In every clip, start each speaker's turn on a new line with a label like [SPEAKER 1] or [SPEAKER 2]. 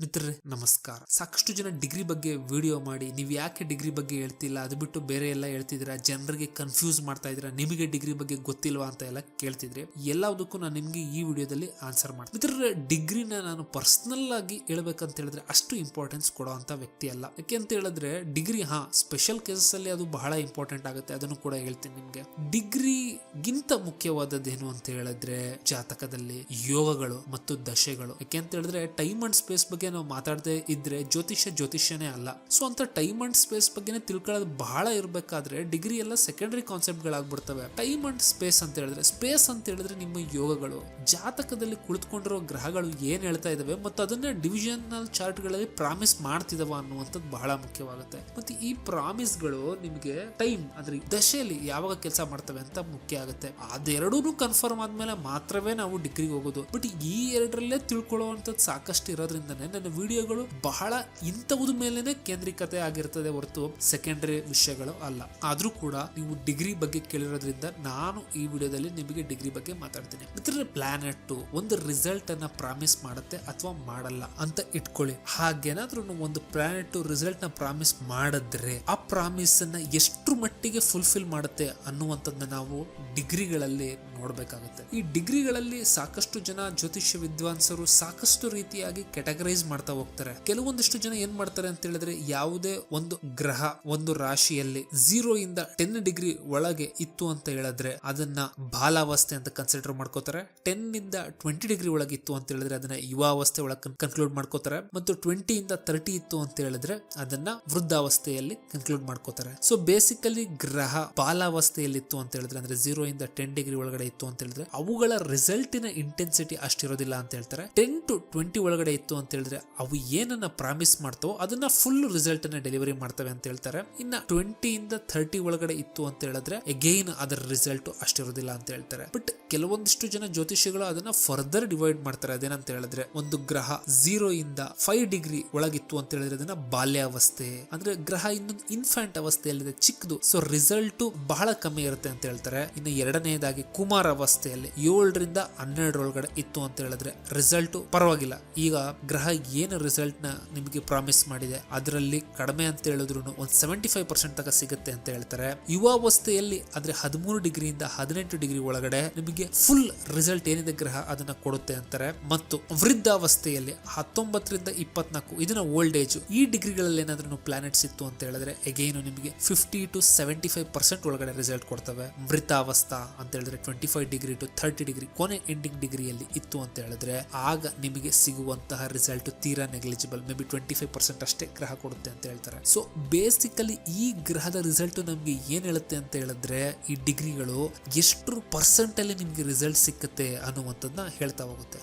[SPEAKER 1] ಮಿತ್ರರೇ, ನಮಸ್ಕಾರ. ಸಾಕಷ್ಟು ಜನ ಡಿಗ್ರಿ ಬಗ್ಗೆ ವಿಡಿಯೋ ಮಾಡಿ, ನೀವು ಯಾಕೆ ಡಿಗ್ರಿ ಬಗ್ಗೆ ಹೇಳ್ತಿಲ್ಲ? ಅದು ಬಿಟ್ಟು ಬೇರೆ ಎಲ್ಲ ಹೇಳ್ತಿದ್ದೀರಾ? ಜನರಿಗೆ ಕನ್ಫ್ಯೂಸ್ ಮಾಡ್ತಾ ಇದ್ದೀರಾ? ನಿಮಗೆ ಡಿಗ್ರಿ ಬಗ್ಗೆ ಗೊತ್ತಿಲ್ವಾ ಅಂತ ಎಲ್ಲ ಕೇಳ್ತಿದ್ರೆ ಎಲ್ಲದಕ್ಕೂ ನಾನು ನಿಮಗೆ ಈ ವಿಡಿಯೋದಲ್ಲಿ ಆನ್ಸರ್ ಮಾಡ್ತೀನಿ. ಮಿತ್ರರೇ, ಡಿಗ್ರಿನ ನಾನು ಪರ್ಸನಲ್ ಆಗಿ ಹೇಳ್ಬೇಕಂತ ಹೇಳಿದ್ರೆ ಅಷ್ಟು ಇಂಪಾರ್ಟೆನ್ಸ್ ಕೊಡುವಂತ ವ್ಯಕ್ತಿ ಅಲ್ಲ. ಯಾಕೆ ಅಂತ ಹೇಳಿದ್ರೆ, ಡಿಗ್ರಿ ಹಾ ಸ್ಪೆಷಲ್ ಕೇಸಸ್ ಅಲ್ಲಿ ಅದು ಬಹಳ ಇಂಪಾರ್ಟೆಂಟ್ ಆಗುತ್ತೆ. ಅದನ್ನು ಕೂಡ ಹೇಳ್ತೀನಿ ನಿಮಗೆ. ಡಿಗ್ರಿಗಿಂತ ಮುಖ್ಯವಾದದ್ದೇನು ಅಂತ ಹೇಳಿದ್ರೆ ಜಾತಕದಲ್ಲಿ ಯೋಗಗಳು ಮತ್ತು ದಶೆಗಳು. ಯಾಕೆ ಅಂತ ಹೇಳಿದ್ರೆ ಟೈಮ್ ಅಂಡ್ ಸ್ಪೇಸ್ ಬಗ್ಗೆ ನಾವು ಮಾತಾಡದೆ ಇದ್ರೆ ಜ್ಯೋತಿಷ್ಯ ಜ್ಯೋತಿಷ್ಯನೇ ಅಲ್ಲ. ಸೊ ಅಂತ ಟೈಮ್ ಅಂಡ್ ಸ್ಪೇಸ್ ಬಗ್ಗೆನೇ ತಿಳ್ಕೊಳ್ಳೋದು ಬಹಳ ಇರಬೇಕಾದ್ರೆ ಡಿಗ್ರಿ ಎಲ್ಲ ಸೆಕೆಂಡರಿ ಕಾನ್ಸೆಪ್ಟ್ ಗಳಾಗ್ಬಿಡ್ತವೆ. ಟೈಮ್ ಅಂಡ್ ಸ್ಪೇಸ್ ಅಂತ ಹೇಳಿದ್ರೆ ಸ್ಪೇಸ್ ಅಂತ ಹೇಳಿದ್ರೆ ನಿಮ್ಮ ಯೋಗಗಳು. ಜಾತಕದಲ್ಲಿ ಕುಳಿತುಕೊಂಡಿರೋ ಗ್ರಹಗಳು ಏನ್ ಹೇಳ್ತಾ ಇದಾವೆ ಮತ್ತು ಅದನ್ನ ಡಿವಿಷನಲ್ ಚಾರ್ಟ್ಗಳಲ್ಲಿ ಪ್ರಾಮಿಸ್ ಮಾಡ್ತಿದಾವ ಅನ್ನುವಂಥದ್ದು ಬಹಳ ಮುಖ್ಯವಾಗುತ್ತೆ. ಮತ್ತೆ ಈ ಪ್ರಾಮಿಸ್ಗಳು ನಿಮಗೆ ಟೈಮ್ ಅಂದ್ರೆ ದಶೆಯಲ್ಲಿ ಯಾವಾಗ ಕೆಲಸ ಮಾಡ್ತವೆ ಅಂತ ಮುಖ್ಯ ಆಗುತ್ತೆ. ಅದೆರಡೂ ಕನ್ಫರ್ಮ್ ಆದ್ಮೇಲೆ ಮಾತ್ರವೇ ನಾವು ಡಿಗ್ರಿಗೆ ಹೋಗೋದು. ಬಟ್ ಈ ಎರಡರಲ್ಲೇ ತಿಳ್ಕೊಳ್ಳುವಂಥದ್ದು ಸಾಕಷ್ಟು ಇರೋದ್ರಿಂದನೇ ನನ್ನ ವಿಡಿಯೋಗಳು ಬಹಳ ಇಂಥವುದ ಮೇಲೆನೆ ಕೇಂದ್ರೀಕತೆ ಆಗಿರ್ತದೆ ಹೊರತು ಸೆಕೆಂಡರಿ ವಿಷಯಗಳು ಅಲ್ಲ. ಆದ್ರೂ ಕೂಡ ನೀವು ಡಿಗ್ರಿ ಬಗ್ಗೆ ಕೇಳಿರೋದ್ರಿಂದ ನಾನು ಈ ವಿಡಿಯೋದಲ್ಲಿ ನಿಮಗೆ ಡಿಗ್ರಿ ಬಗ್ಗೆ ಮಾತಾಡ್ತೀನಿ. ಮಿತ್ರರೆ ಪ್ಲಾನೆಟ್ ಒಂದು ರಿಸಲ್ಟ್ ಅನ್ನ ಪ್ರಾಮಿಸ್ ಮಾಡುತ್ತೆ ಅಥವಾ ಮಾಡಲ್ಲ ಅಂತ ಇಟ್ಕೊಳ್ಳಿ. ಹಾಗೇನಾದ್ರೂ ಒಂದು ಪ್ಲಾನೆಟ್ ರಿಸಲ್ಟ್ನ ಪ್ರಾಮಿಸ್ ಮಾಡಿದ್ರೆ ಆ ಪ್ರಾಮಿಸ್ ಅನ್ನ ಎಷ್ಟು ಮಟ್ಟಿಗೆ ಫುಲ್ಫಿಲ್ ಮಾಡುತ್ತೆ ಅನ್ನುವಂಥದ್ದನ್ನ ನಾವು ಡಿಗ್ರಿಗಳಲ್ಲಿ ನೋಡ್ಬೇಕಾಗುತ್ತೆ. ಈ ಡಿಗ್ರಿಗಳಲ್ಲಿ ಸಾಕಷ್ಟು ಜನ ಜ್ಯೋತಿಷ್ಯ ವಿದ್ವಾಂಸರು ಸಾಕಷ್ಟು ರೀತಿಯಾಗಿ ಕೆಟಗರೈಸ್ ಮಾಡ್ತಾ ಹೋಗ್ತಾರೆ. ಕೆಲವೊಂದಿಷ್ಟು ಜನ ಏನ್ ಮಾಡ್ತಾರೆ ಅಂತ ಹೇಳಿದ್ರೆ ಯಾವುದೇ ಒಂದು ಗ್ರಹ, ಒಂದು ರಾಶಿಯಲ್ಲಿ ಝೀರೋ ಇಂದ ಟೆನ್ ಡಿಗ್ರಿ ಒಳಗೆ ಇತ್ತು ಅಂತ ಹೇಳಿದ್ರೆ ಅದನ್ನ ಬಾಲಾವಸ್ಥೆ ಅಂತ ಕನ್ಸಿಡರ್ ಮಾಡ್ಕೋತಾರೆ. ಟೆನ್ ಇಂದ ಟ್ವೆಂಟಿ ಡಿಗ್ರಿ ಒಳಗೆ ಇತ್ತು ಅಂತ ಹೇಳಿದ್ರೆ ಅದನ್ನ ಯುವಾವಸ್ಥೆ ಒಳಗೆ ಕನ್ಕ್ಲೂಡ್ ಮಾಡ್ಕೋತಾರೆ. ಮತ್ತು ಟ್ವೆಂಟಿ ಇಂದ ತರ್ಟಿ ಇತ್ತು ಅಂತ ಹೇಳಿದ್ರೆ ಅದನ್ನ ವೃದ್ಧಾವಸ್ಥೆಯಲ್ಲಿ ಕನ್ಕ್ಲೂಡ್ ಮಾಡ್ಕೋತಾರೆ. ಸೊ ಬೇಸಿಕಲಿ ಗ್ರಹ ಬಾಲಾವಸ್ಥೆಯಲ್ಲಿ ಇತ್ತು ಅಂತ ಹೇಳಿದ್ರೆ ಅಂದ್ರೆ ಝೀರೋ ಇಂದ ಟೆನ್ ಡಿಗ್ರಿ ಒಳಗಡೆ ಇತ್ತು ಅಂತ ಹೇಳಿದ್ರೆ, ಅವುಗಳ ರಿಸಲ್ಟಿನ ಇಂಟೆನ್ಸಿಟಿ ಅಷ್ಟಿರೋದಿಲ್ಲ ಅಂತ ಹೇಳ್ತಾರೆ. ಟೆನ್ ಟು ಟ್ವೆಂಟಿ ಒಳಗಡೆ ಇತ್ತು ಅಂತ ಹೇಳಿದ್ರೆ, ಅವು ಏನನ್ನ ಪ್ರಾಮಿಸ್ ಮಾಡ್ತವೋ ಅದನ್ನ ಫುಲ್ ರಿಸಲ್ಟ್ ಅನ್ನ ಡೆಲಿವರಿ ಮಾಡ್ತವೆ ಅಂತ ಹೇಳ್ತಾರೆ. ಇನ್ನ ಟ್ವೆಂಟಿ ಇಂದ ಥರ್ಟಿ ಒಳಗಡೆ ಇತ್ತು ಅಂತ ಹೇಳಿದ್ರೆ ಅಗೈನ್ ಅದರ ರಿಸಲ್ಟ್ ಅಷ್ಟಿರೋದಿಲ್ಲ ಅಂತ ಹೇಳ್ತಾರೆ. ಬಟ್ ಕೆಲವೊಂದಿಷ್ಟು ಜನ ಜ್ಯೋತಿಷಿಗಳು ಅದನ್ನ ಫರ್ದರ್ ಡಿವೈಡ್ ಮಾಡ್ತಾರೆ. ಅದೇನಂತ ಹೇಳಿದ್ರೆ, ಒಂದು ಗ್ರಹ ಝೀರೋ ಇಂದ ಫೈವ್ ಡಿಗ್ರಿ ಒಳಗಿತ್ತು ಅಂತ ಹೇಳಿದ್ರೆ ಅದನ್ನ ಬಾಲ್ಯಾವಸ್ಥೆ, ಅಂದ್ರೆ ಗ್ರಹ ಇನ್ನೊಂದು ಇನ್ಫ್ಯಾಂಟ್ ಅವಸ್ಥೆಯಲ್ಲಿದೆ, ಚಿಕ್ಕದು. ಸೊ ರಿಸಲ್ಟ್ ಬಹಳ ಕಮ್ಮಿ ಇರುತ್ತೆ ಅಂತ ಹೇಳ್ತಾರೆ. ಇನ್ನು ಎರಡನೇದಾಗಿ ಕುಮಾರ ಅವಸ್ಥೆಯಲ್ಲಿ ಏಳರಿಂದ ಹನ್ನೆರಡರೊಳಗಡೆ ಇತ್ತು ಅಂತ ಹೇಳಿದ್ರೆ ರಿಸಲ್ಟ್ ಪರವಾಗಿಲ್ಲ. ಈಗ ಗ್ರಹ ಏನು ರಿಸಲ್ಟ್ನ ನಿಮಗೆ ಪ್ರಾಮಿಸ್ ಮಾಡಿದೆ, ಅದರಲ್ಲಿ ಕಡಿಮೆ ಅಂತ ಹೇಳಿದ್ರು ಒಂದು ಸೆವೆಂಟಿ ಫೈವ್ ಪರ್ಸೆಂಟ್ ತನಕ ಸಿಗುತ್ತೆ ಅಂತ ಹೇಳ್ತಾರೆ. ಯುವಾವಸ್ಥೆಯಲ್ಲಿ ಆದ್ರೆ ಹದಿಮೂರು ಡಿಗ್ರಿಯಿಂದ ಹದಿನೆಂಟು ಡಿಗ್ರಿ ಒಳಗಡೆ ನಿಮಗೆ ಫುಲ್ ರಿಸಲ್ಟ್ ಏನಿದೆ ಗ್ರಹ ಅದನ್ನ ಕೊಡುತ್ತೆ ಅಂತಾರೆ. ಮತ್ತು ವೃದ್ಧಾವಸ್ಥೆಯಲ್ಲಿ ಹತ್ತೊಂಬತ್ತರಿಂದ ಇಪ್ಪತ್ನಾಲ್ಕು, ಇದನ್ನ ಓಲ್ಡ್ ಏಜ್ ಈ ಡಿಗ್ರಿಗಳಲ್ಲಿ ಏನಾದ್ರೂ ಪ್ಲಾನೆಟ್ಸ್ ಇತ್ತು ಅಂತ ಹೇಳಿದ್ರೆ ಅಗೇನು ನಿಮಗೆ fifty to seventy five percent ಒಳಗಡೆ ರಿಸಲ್ಟ್ ಕೊಡ್ತವೆ. ಮೃತಾವಸ್ಥಾ ಅಂತ ಹೇಳಿದ್ರೆ twenty five degree to thirty degree ಕೊನೆ ಎಂಡಿಂಗ್ ಡಿಗ್ರಿಯಲ್ಲಿ ಇತ್ತು ಅಂತ ಹೇಳಿದ್ರೆ ಆಗ ನಿಮಗೆ ಸಿಗುವಂತಹ ರಿಸಲ್ಟ್ ತೀರಾ negligible maybe twenty five percent ಅಷ್ಟೇ ಗ್ರಹ ಕೊಡುತ್ತೆ ಅಂತ ಹೇಳ್ತಾರೆ. ಸೊ ಬೇಸಿಕಲಿ ಈ ಗ್ರಹದ ರಿಸಲ್ಟ್ ನಮಗೆ ಏನ್ ಹೇಳುತ್ತೆ ಅಂತ ಹೇಳಿದ್ರೆ ಈ ಡಿಗ್ರಿಗಳು ಎಷ್ಟು ಪರ್ಸೆಂಟ್ ಅಲ್ಲಿ ನಿಮಗೆ ರಿಸಲ್ಟ್ ಸಿಕ್ಕುತ್ತೆ ಅನ್ನುವಂಥದ್ದನ್ನ ಹೇಳ್ತಾ ಹೋಗುತ್ತೆ.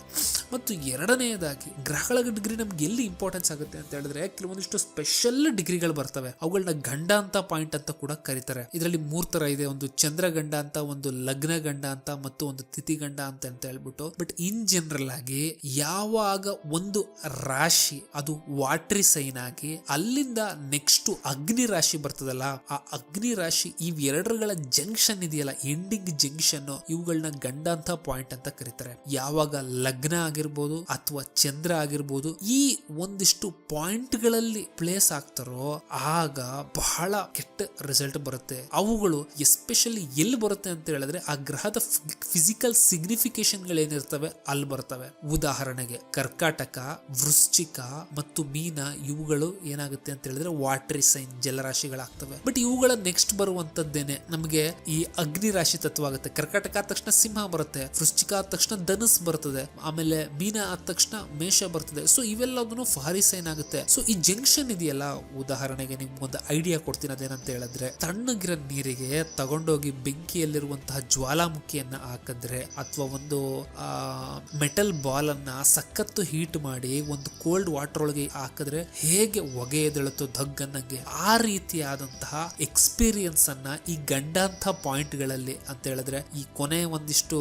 [SPEAKER 1] ಮತ್ತು ಎರಡನೆಯದಾಗಿ ಗ್ರಹಗಳ ಡಿಗ್ರಿ ನಮ್ಗೆ ಎಲ್ಲಿ ಇಂಪಾರ್ಟೆನ್ಸ್ ಆಗುತ್ತೆ ಅಂತ ಹೇಳಿದ್ರೆ ಕೆಲವೊಂದಿಷ್ಟು ಸ್ಪೆಷಲ್ ಡಿಗ್ರಿಗಳು ಬರ್ತವೆ. ಅವುಗಳನ್ನ ಗಂಡ ಅಂತ ಪಾಯಿಂಟ್ ಅಂತ ಕೂಡ ಕರೀತಾರೆ. ಇದರಲ್ಲಿ ಮೂರ್ ತರ ಇದೆ. ಒಂದು ಚಂದ್ರ ಗಂಡ ಅಂತ, ಒಂದು ಲಗ್ನ ಗಂಡ ಅಂತ ಮತ್ತು ಒಂದು ತಿಥಿಗಂಡ ಅಂತ ಅಂತ ಹೇಳ್ಬಿಟ್ಟು. ಬಟ್ ಇನ್ ಜನರಲ್ ಆಗಿ ಯಾವಾಗ ಒಂದು ರಾಶಿ, ಅದು ವಾಟ್ರಿ ಸೈನ್ ಆಗಿ ಅಲ್ಲಿಂದ ನೆಕ್ಸ್ಟ್ ಅಗ್ನಿ ರಾಶಿ ಬರ್ತದಲ್ಲ, ಆ ಅಗ್ನಿ ರಾಶಿ ಇವೆರಡರಗಳ ಜಂಕ್ಷನ್ ಇದೆಯಲ್ಲ ಎಂಡಿಂಗ್ ಜಂಕ್ಷನ್ ಇವುಗಳನ್ನ ಗಂಡ ಅಂತ ಪಾಯಿಂಟ್ ಅಂತ ಕರೀತಾರೆ. ಯಾವಾಗ ಲಗ್ನ ಆಗಿರ್ಬೋದು ಅಥವಾ ಚಂದ್ರ ಆಗಿರ್ಬೋದು, ಈ ಒಂದಿಷ್ಟು ಪಾಯಿಂಟ್ಗಳಲ್ಲಿ ಪ್ಲೇಸ್ ಆಗ್ತಾರೋ ಆಗ ಬಹಳ ಕೆಟ್ಟ ರಿಸಲ್ಟ್ ಬರುತ್ತೆ. ಅವುಗಳು ಎಸ್ಪೆಷಲಿ ಎಲ್ಲಿ ಬರುತ್ತೆ ಅಂತ ಹೇಳಿದ್ರೆ, ಆ ಗ್ರಹದ ಫಿಸಿಕಲ್ ಸಿಗ್ನಿಫಿಕೇಶನ್ ಗಳೇನಿರ್ತವೆ ಅಲ್ಲಿ ಬರ್ತವೆ. ಉದಾಹರಣೆಗೆ ಕರ್ಕಾಟಕ, ವೃಶ್ಚಿಕ ಮತ್ತು ಮೀನ, ಇವುಗಳು ಏನಾಗುತ್ತೆ ಅಂತ ಹೇಳಿದ್ರೆ ವಾಟರಿ ಸೈನ್, ಜಲರಾಶಿಗಳಾಗ್ತವೆ. ಬಟ್ ಇವುಗಳ ನೆಕ್ಸ್ಟ್ ಬರುವಂತದ್ದೇನೆ ನಮಗೆ ಈ ಅಗ್ನಿ ರಾಶಿ ತತ್ವ ಆಗುತ್ತೆ. ಕರ್ಕಾಟಕ ಆದ ತಕ್ಷಣ ಸಿಂಹ ಬರುತ್ತೆ, ವೃಶ್ಚಿಕ ಆದ ತಕ್ಷಣ ಧನುಸ್ ಬರ್ತದೆ, ಆಮೇಲೆ ಮೀನ ಆದ ತಕ್ಷಣ ಮೇಷ ಬರ್ತದೆ. ಸೊ ಇವೆಲ್ಲದನ್ನು ಫಾರಿ ಸೈನ್ ಆಗುತ್ತೆ. ಸೊ ಈ ಜಂಕ್ಷನ್ ಇದೆಯಲ್ಲ, ಉದಾಹರಣೆಗೆ ನಿಮ್ಗೊಂದು ಐಡಿಯಾ ಕೊಡ್ತೀನಿ ಅದೇನಂತ ಹೇಳಿದ್ರೆ, ತಣ್ಣಗಿರೋ ನೀರಿಗೆ ತಗೊಂಡೋಗಿ ಬೆಂಕಿಯಲ್ಲಿರುವಂತಹ ಜ್ವಾಲಾಮುಖಿಯನ್ನ ಹಾಕಿದ್ರೆ ಅಥವಾ ಒಂದು ಮೆಟಲ್ ಬಾಲ್ ಅನ್ನ ಸಖತ್ತು ಹೀಟ್ ಮಾಡಿ ಒಂದು ಕೋಲ್ಡ್ ವಾಟರ್ ಒಳಗೆ ಹಾಕಿದ್ರೆ ಹೇಗೆ ಹೊಗೆ ಧಗ್ ಧಗ್ಗನ್ನಂಗೆ ಆ ರೀತಿಯಾದಂತಹ ಎಕ್ಸ್ಪೀರಿಯನ್ಸ್ ಅನ್ನ ಈ ಗಂಡಂತ ಪಾಯಿಂಟ್ಗಳಲ್ಲಿ ಅಂತ ಹೇಳಿದ್ರೆ, ಈ ಕೊನೆ ಒಂದಿಷ್ಟು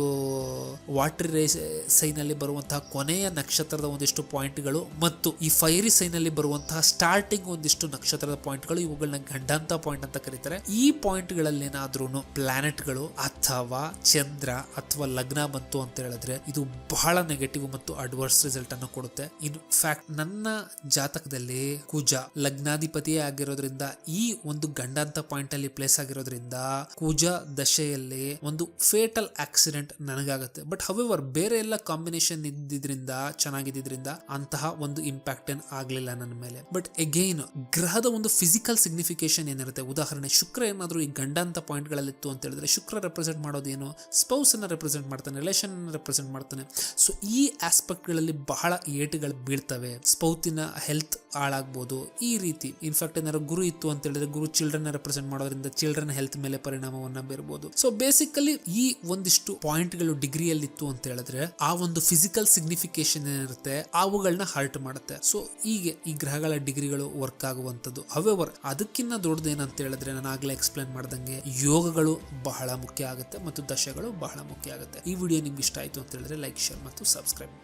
[SPEAKER 1] ವಾಟರ್ ರೇಸ್ ಸೈನ್ ಅಲ್ಲಿ ಬರುವಂತಹ ಕೊನೆಯ ನಕ್ಷತ್ರದ ಒಂದಿಷ್ಟು ಪಾಯಿಂಟ್ಗಳು ಮತ್ತು ಈ ಫೈರಿ ಸೈನ್ ಅಲ್ಲಿ ಬರುವಂತಹ ಸ್ಟಾರ್ಟಿಂಗ್ ಒಂದಿಷ್ಟು ನಕ್ಷತ್ರದ ಪಾಯಿಂಟ್ಗಳು ಇವುಗಳನ್ನ ಗಂಡಂತ ಪಾಯಿಂಟ್ ಅಂತ ಕರೀತಾರೆ. ಈ ಪಾಯಿಂಟ್ಗಳಲ್ಲಿ ಏನಾದ್ರೂ ಪ್ಲಾನೆಟ್ಗಳು ಅಥವಾ ಚಂದ್ರ ಅಥವಾ ಲಗ್ನ ಬಂತು ಅಂತ ಹೇಳಿದ್ರೆ ಇದು ಬಹಳ ನೆಗೆಟಿವ್ ಮತ್ತು ಅಡ್ವರ್ಸ್ ರಿಸಲ್ಟ್ ಅನ್ನು ಕೊಡುತ್ತೆ. ಇನ್ ಫ್ಯಾಕ್ಟ್ ನನ್ನ ಜಾತಕದಲ್ಲಿ ಕುಜ ಲಗ್ನಾಧಿಪತಿಯೇ ಆಗಿರೋದ್ರಿಂದ, ಈ ಒಂದು ಗಂಡಾಂತ ಪಾಯಿಂಟ್ ಅಲ್ಲಿ ಪ್ಲೇಸ್ ಆಗಿರೋದ್ರಿಂದ ಕುಜ ದಶೆಯಲ್ಲಿ ಒಂದು ಫೇಟಲ್ ಆಕ್ಸಿಡೆಂಟ್ ನನಗಾಗುತ್ತೆ. ಬಟ್ ಹವೆವರ್ ಬೇರೆ ಎಲ್ಲ ಕಾಂಬಿನೇಷನ್ ಇದ್ದಿದ್ರಿಂದ, ಚೆನ್ನಾಗಿದ್ದಿದ್ರಿಂದ ಅಂತಹ ಒಂದು ಇಂಪ್ಯಾಕ್ಟ್ ಏನ್ ಆಗ್ಲಿಲ್ಲ ನನ್ನ ಮೇಲೆ. ಬಟ್ ಅಗೈನ್ ಗ್ರಹದ ಒಂದು ಫಿಸಿಕಲ್ ಸಿಗ್ನಿಫಿಕೇಶನ್ ಏನಿರುತ್ತೆ? ಉದಾಹರಣೆ, ಶುಕ್ರ ಏನಾದರೂ ಈ ಗಂಡಾಂತ ಪಾಯಿಂಟ್ ಗಳಲ್ಲಿತ್ತು ಅಂತ ಹೇಳಿದ್ರೆ, ಶುಕ್ರ ರೆಪ್ರೆಸೆಂಟ್ ಮಾಡೋದೇನು? ಸ್ಪೌಸ್ ಅನ್ನ ರೆಪ್ರೆಸೆಂಟ್ ಮಾಡ್ತಾನೆ ರಿಲೇಷನ್ ರೆಪ್ರೆಸೆಂಟ್ ಮಾಡ್ತಾನೆ. ಸೊ ಈ ಆಸ್ಪೆಕ್ಟ್ಗಳಲ್ಲಿ ಬಹಳ ಏಟುಗಳು ಬೀಳ್ತವೆ. ಸ್ಪೌತಿನ ಹೆಲ್ತ್ ಹಾಳಾಗ್ಬೋದು. ಈ ರೀತಿ ಇನ್ಫ್ಯಾಕ್ಟ್ ಏನಾದ್ರು ಗುರು ಇತ್ತು ಅಂತ ಹೇಳಿದ್ರೆ ಗುರು ಚಿಲ್ಡ್ರನ್ ರೆಪ್ರೆಸೆಂಟ್ ಮಾಡೋದ್ರಿಂದ ಚಿಲ್ಡ್ರನ್ ಹೆಲ್ತ್ ಮೇಲೆ ಪರಿಣಾಮವನ್ನು ಬೀರ್ಬೋದು. ಸೊ ಬೇಸಿಕಲಿ ಈ ಒಂದಿಷ್ಟು ಪಾಯಿಂಟ್ಗಳು ಡಿಗ್ರಿಯಲ್ಲಿ ಇತ್ತು ಅಂತ ಹೇಳಿದ್ರೆ, ಆ ಒಂದು ಫಿಸಿಕಲ್ ಸಿಗ್ನಿಫಿಕೇಶನ್ ಏನಿರುತ್ತೆ ಅವುಗಳನ್ನ ಹರ್ಟ್ ಮಾಡುತ್ತೆ. ಸೊ ಹೀಗೆ ಈ ಗ್ರಹಗಳ ಡಿಗ್ರಿಗಳು ವರ್ಕ್ ಆಗುವಂಥದ್ದು. ಹವೆವರ್ ಅದಕ್ಕಿಂತ ದೊಡ್ಡದೇನಂತ ಹೇಳಿದ್ರೆ ನಾನು ಆಗ್ಲೇ ಎಕ್ಸ್ಪ್ಲೇನ್ ಮಾಡ್ದಂಗೆ ಯೋಗಗಳು ಬಹಳ ಮುಖ್ಯ ಆಗುತ್ತೆ ಮತ್ತು ದಶಗಳು ಬಹಳ ಮುಖ್ಯ ಆಗುತ್ತೆ. ಈ ವಿಡಿಯೋ ನಿಮ್ಗೆ ಇಷ್ಟ ಆಯ್ತು ಅಂತ ಹೇಳಿದ್ರೆ ಲೈಕ್, ಶೇರ್ ಮತ್ತು ಸಬ್ಸ್ಕ್ರೈಬ್.